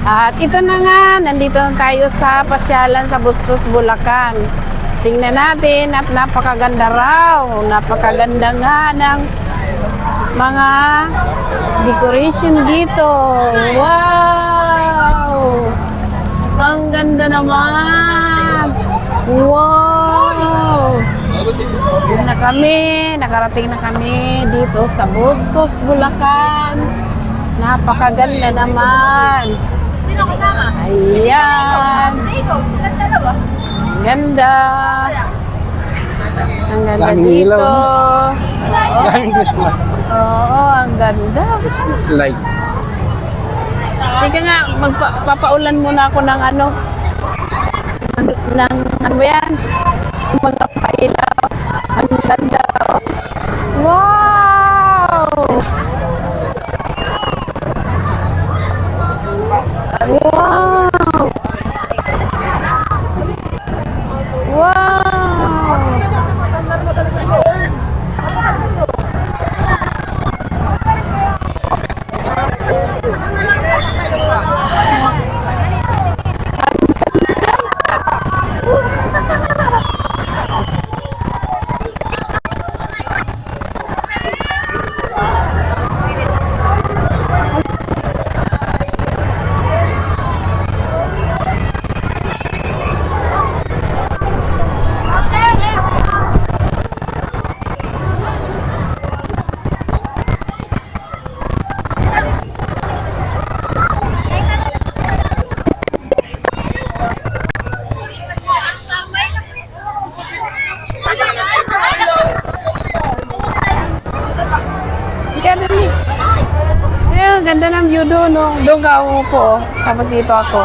At ito na nga, nandito na tayo sa pasyalan sa Bustos, Bulacan. Tingnan natin at napakaganda raw. Napakaganda nga ng mga decoration dito. Wow! Ang ganda naman! Wow! Na kami, nakarating na kami dito sa Bustos, Bulacan. Napakaganda naman. Sino kasama? Ayan. Ikaw, sila dalawa. Ang ganda. Ang ganda Daming dito. ilaw, Daming Christmas Oo, ang ganda. light. Teka nga, magpapaulan muna ako ng ano, ng, ng ano ba yan? Mga pailaw. Ang ganda. oh. Ganda ng view doon. No? Doon ka ako po. oh. Tapos dito ako.